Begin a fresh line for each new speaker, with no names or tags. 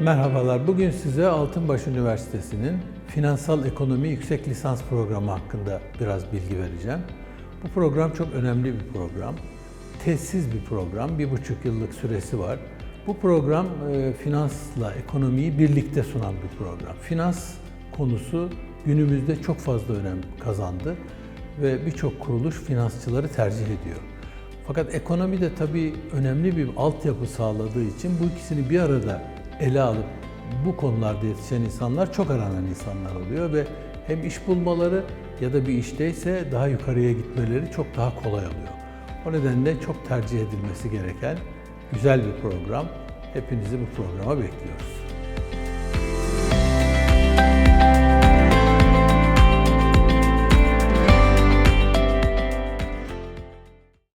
Merhabalar. Bugün size Altınbaş Üniversitesi'nin Finansal Ekonomi Yüksek Lisans Programı hakkında biraz bilgi vereceğim. Bu program çok önemli bir program. Tezsiz bir program. Bir buçuk yıllık süresi var. Bu program e, finansla ekonomiyi birlikte sunan bir program. Finans konusu günümüzde çok fazla önem kazandı ve birçok kuruluş finansçıları tercih ediyor. Fakat ekonomi de tabii önemli bir altyapı sağladığı için bu ikisini bir arada ele alıp bu konularda yetişen insanlar çok aranan insanlar oluyor ve hem iş bulmaları ya da bir işteyse daha yukarıya gitmeleri çok daha kolay oluyor. O nedenle çok tercih edilmesi gereken güzel bir program. Hepinizi bu programa bekliyoruz.